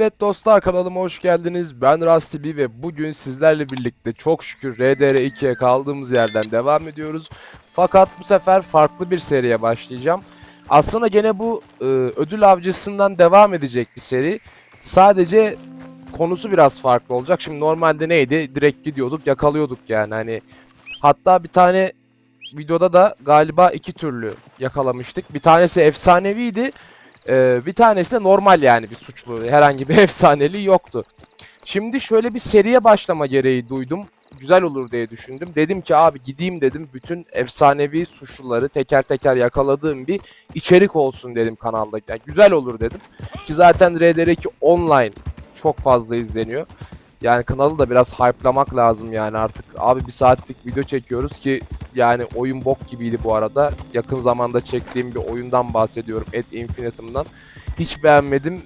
Evet dostlar kanalıma hoş geldiniz. Ben Rusty B ve bugün sizlerle birlikte çok şükür RDR 2'ye kaldığımız yerden devam ediyoruz. Fakat bu sefer farklı bir seriye başlayacağım. Aslında gene bu e, ödül avcısından devam edecek bir seri. Sadece konusu biraz farklı olacak. Şimdi normalde neydi? Direkt gidiyorduk, yakalıyorduk yani. Hani hatta bir tane videoda da galiba iki türlü yakalamıştık. Bir tanesi efsaneviydi. Ee, bir tanesi de normal yani bir suçlu. Herhangi bir efsaneliği yoktu. Şimdi şöyle bir seriye başlama gereği duydum. Güzel olur diye düşündüm. Dedim ki abi gideyim dedim. Bütün efsanevi suçluları teker teker yakaladığım bir içerik olsun dedim kanalda. Yani güzel olur dedim. Ki zaten RDR2 online çok fazla izleniyor. Yani kanalı da biraz hype'lamak lazım yani artık. Abi bir saatlik video çekiyoruz ki yani oyun bok gibiydi bu arada. Yakın zamanda çektiğim bir oyundan bahsediyorum. Ad Infinitum'dan. Hiç beğenmedim.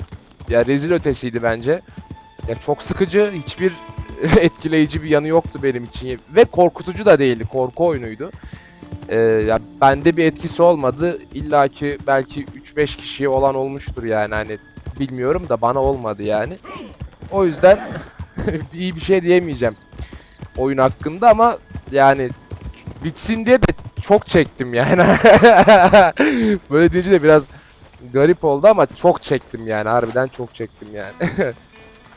Ya rezil ötesiydi bence. Ya çok sıkıcı, hiçbir etkileyici bir yanı yoktu benim için. Ve korkutucu da değildi. Korku oyunuydu. Ee, ya bende bir etkisi olmadı. İlla ki belki 3-5 kişiye olan olmuştur yani hani bilmiyorum da bana olmadı yani. O yüzden iyi bir şey diyemeyeceğim oyun hakkında ama yani bitsin diye de çok çektim yani. Böyle deyince de biraz garip oldu ama çok çektim yani. Harbiden çok çektim yani.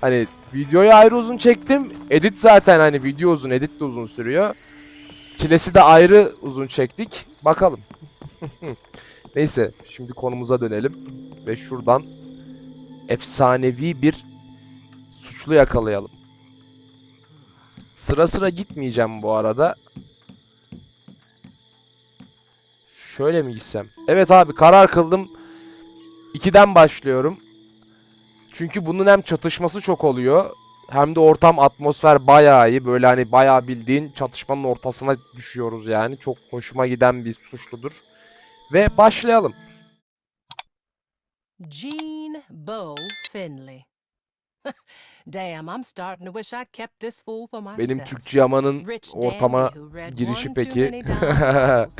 hani videoyu ayrı uzun çektim. Edit zaten hani video uzun, edit de uzun sürüyor. Çilesi de ayrı uzun çektik. Bakalım. Neyse şimdi konumuza dönelim. Ve şuradan efsanevi bir suçlu yakalayalım. Sıra sıra gitmeyeceğim bu arada. Şöyle mi gitsem? Evet abi karar kıldım. 2'den başlıyorum. Çünkü bunun hem çatışması çok oluyor. Hem de ortam atmosfer bayağı iyi. Böyle hani bayağı bildiğin çatışmanın ortasına düşüyoruz yani. Çok hoşuma giden bir suçludur. Ve başlayalım. Jean Bo Finley. Damn, I'm starting to wish I'd kept this fool for myself. Benim Türkçe yamanın Rich ortama girişi peki. many dime novels,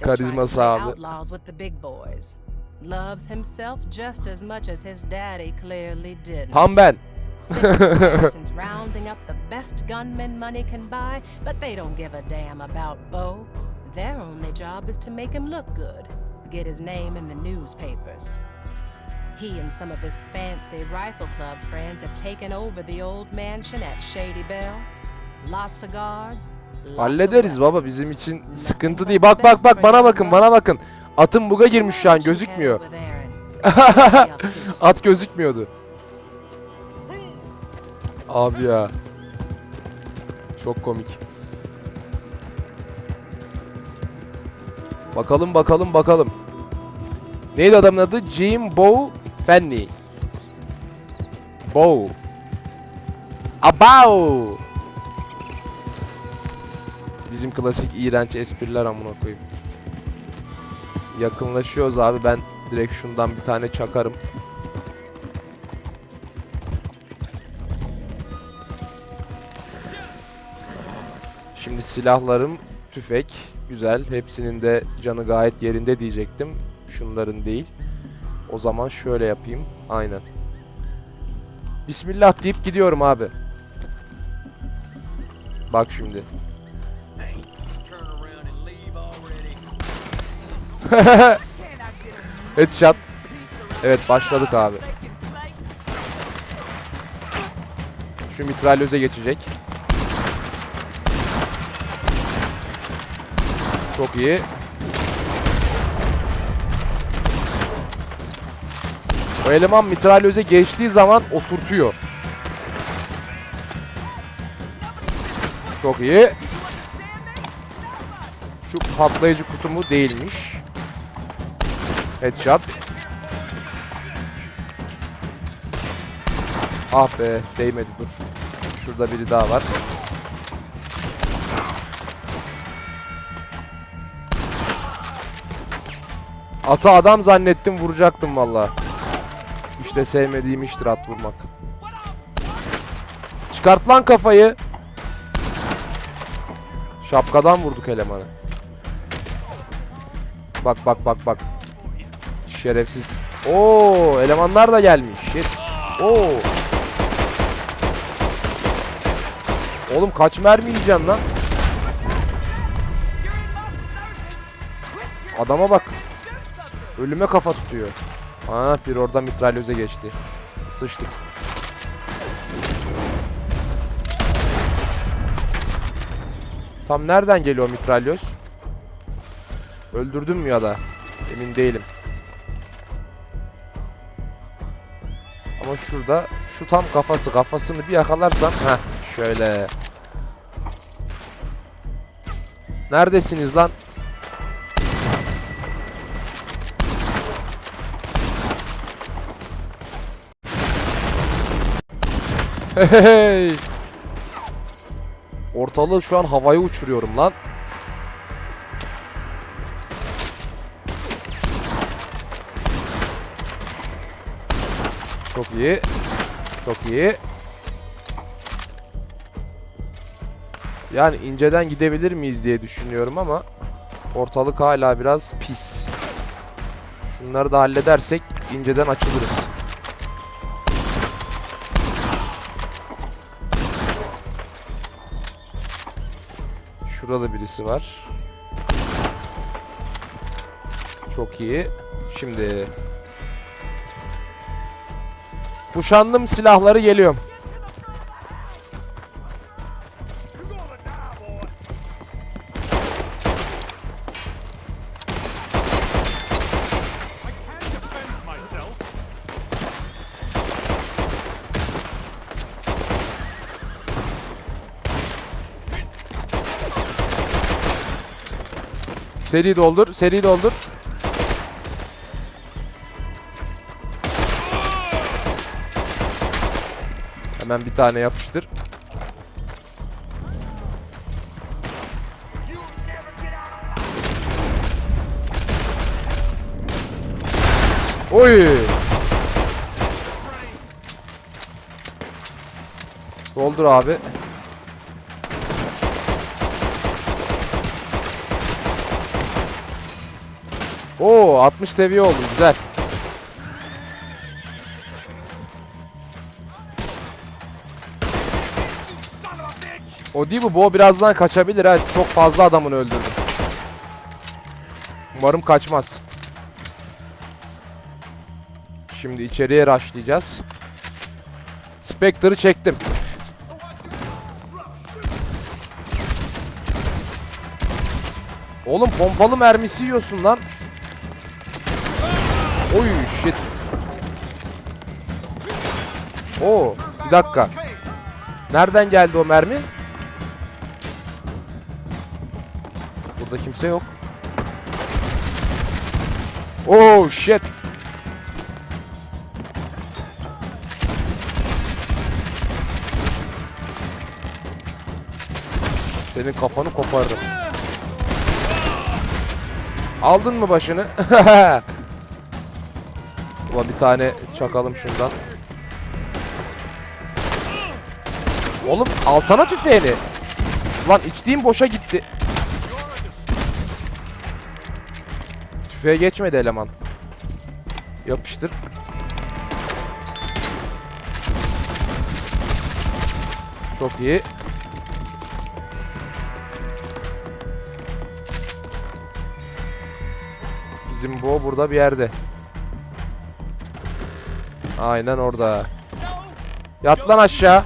Karizma trying to play sağlı. outlaws with the big boys. Loves himself just as much as his daddy clearly didn't. Tam ben. Rounding up the best gunmen money can buy, but they don't give a damn about Bo. Their only job is to make him look good, get his name in the newspapers. He and some of his fancy rifle club friends have taken over the old mansion at Shady Bell. Lots of guards. Hallederiz baba bizim için sıkıntı değil. Bak bak bak bana bakın bana bakın. Atım buga girmiş şu an gözükmüyor. At gözükmüyordu. Abi ya. Çok komik. Bakalım bakalım bakalım. Neydi adamın adı? Jim Bow Fanny. Bow. Abav. Bizim klasik iğrenç espriler amına koyayım. Yakınlaşıyoruz abi ben direkt şundan bir tane çakarım. Şimdi silahlarım tüfek. Güzel. Hepsinin de canı gayet yerinde diyecektim. Şunların değil. O zaman şöyle yapayım. Aynen. Bismillah deyip gidiyorum abi. Bak şimdi. Headshot. Evet başladık abi. Şu mitralyöze geçecek. Çok iyi. O eleman mitralyöze geçtiği zaman oturtuyor. Çok iyi. Şu patlayıcı kutu mu değilmiş. Headshot. Ah be değmedi dur. Şurada biri daha var. Atı adam zannettim vuracaktım valla. İşte sevmediğim iştir at vurmak. Çıkart lan kafayı. Şapkadan vurduk elemanı. Bak bak bak bak. Şerefsiz. Oo, elemanlar da gelmiş. Shit. Oo. Oğlum kaç mermi yiyeceksin lan? Adama bak. Ölüme kafa tutuyor. Aa bir oradan mitralyöze geçti. Sıçtık. Tam nereden geliyor mitralyoz? Öldürdüm mü ya da? Emin değilim. Ama şurada şu tam kafası. Kafasını bir yakalarsam heh şöyle. Neredesiniz lan? Hey! Ortalığı şu an havaya uçuruyorum lan. Çok iyi. Çok iyi. Yani inceden gidebilir miyiz diye düşünüyorum ama ortalık hala biraz pis. Şunları da halledersek inceden açılırız. Şurada birisi var. Çok iyi. Şimdi Kuşandım silahları geliyorum. Seri doldur, seri doldur. Hemen bir tane yapıştır. Oy! Doldur abi. Oo 60 seviye oldum güzel. O değil bu. Bu birazdan kaçabilir ha. Çok fazla adamını öldürdüm. Umarım kaçmaz. Şimdi içeriye rushlayacağız. Spectre'ı çektim. Oğlum pompalı mermisi yiyorsun lan. Oy shit. Oo, bir dakika. Nereden geldi o mermi? Burada kimse yok. Oh shit. Senin kafanı koparırım. Aldın mı başını? Ulan bir tane çakalım şundan. Oğlum alsana tüfeğini. Lan içtiğim boşa gitti. Tüfeğe geçmedi eleman. Yapıştır. Çok iyi. Bizim bu burada bir yerde. Aynen orada. Yat lan aşağı.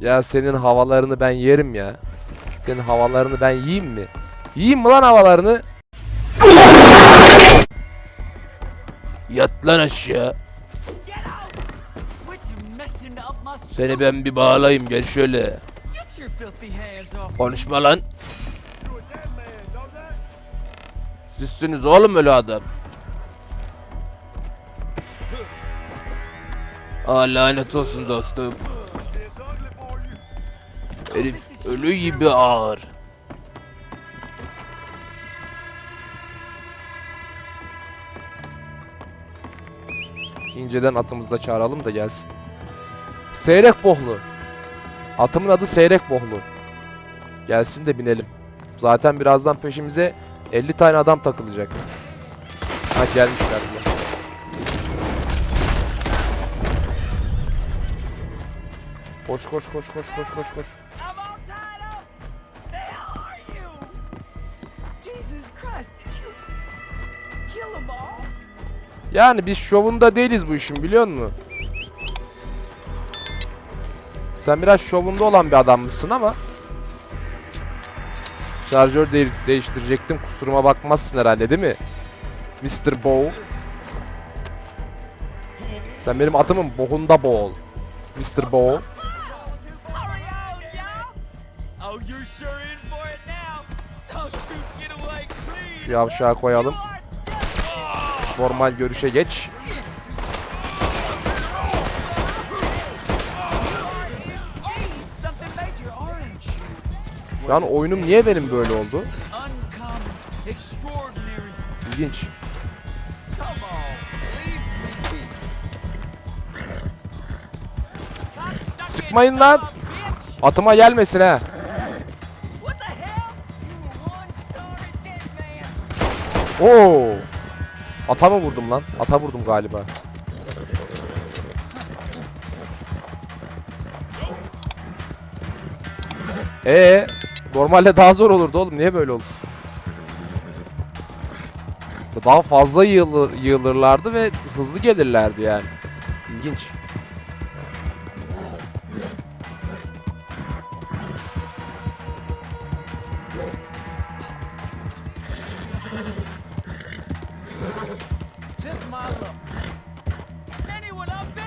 Ya senin havalarını ben yerim ya. Senin havalarını ben yiyeyim mi? Yiyeyim mi lan havalarını? Yat lan aşağı. Seni ben bir bağlayayım gel şöyle. Konuşma lan. Sizsiniz oğlum öyle adam. Aa lanet olsun dostum. Herif ölü gibi ağır. İnceden atımızda çağıralım da gelsin. Seyrek bohlu. Atımın adı Seyrek bohlu. Gelsin de binelim. Zaten birazdan peşimize 50 tane adam takılacak. Ha gelmişler bile. Koş koş koş koş koş koş koş. Yani biz şovunda değiliz bu işin biliyor musun? Sen biraz şovunda olan bir adam mısın ama Şarjör de- değiştirecektim kusuruma bakmazsın herhalde değil mi? Mr. Bow Sen benim atımın boğunda boğul Mr. Bow. Şu yavşağı koyalım. Normal görüşe geç you? Şu an oyunum niye benim böyle oldu? İlginç. Sıkmayın lan! Atıma gelmesin ha! Oo. Ata mı vurdum lan? Ata vurdum galiba. Ee, normalde daha zor olurdu oğlum. Niye böyle oldu? Daha fazla yığılır, yığılırlardı ve hızlı gelirlerdi yani. İlginç.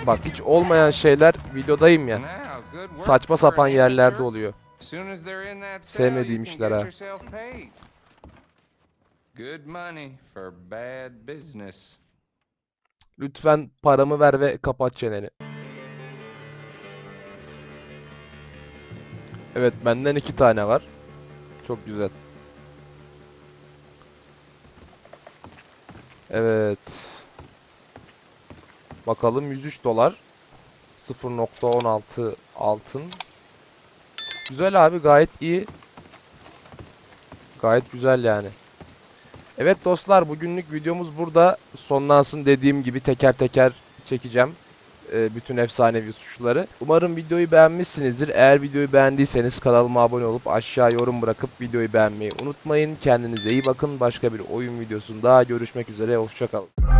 Bak hiç olmayan şeyler videodayım ya. Saçma sapan an yerlerde oluyor. Sevmediğim işler ha. yourself paid. Good money for bad business. Lütfen paramı ver ve kapat çeneni. Evet benden iki tane var. Çok güzel. Evet. Bakalım 103 dolar. 0.16 altın. Güzel abi gayet iyi. Gayet güzel yani. Evet dostlar bugünlük videomuz burada sonlansın dediğim gibi teker teker çekeceğim e, bütün efsanevi suçları. Umarım videoyu beğenmişsinizdir. Eğer videoyu beğendiyseniz kanalıma abone olup aşağı yorum bırakıp videoyu beğenmeyi unutmayın. Kendinize iyi bakın. Başka bir oyun videosunda görüşmek üzere. Hoşçakalın.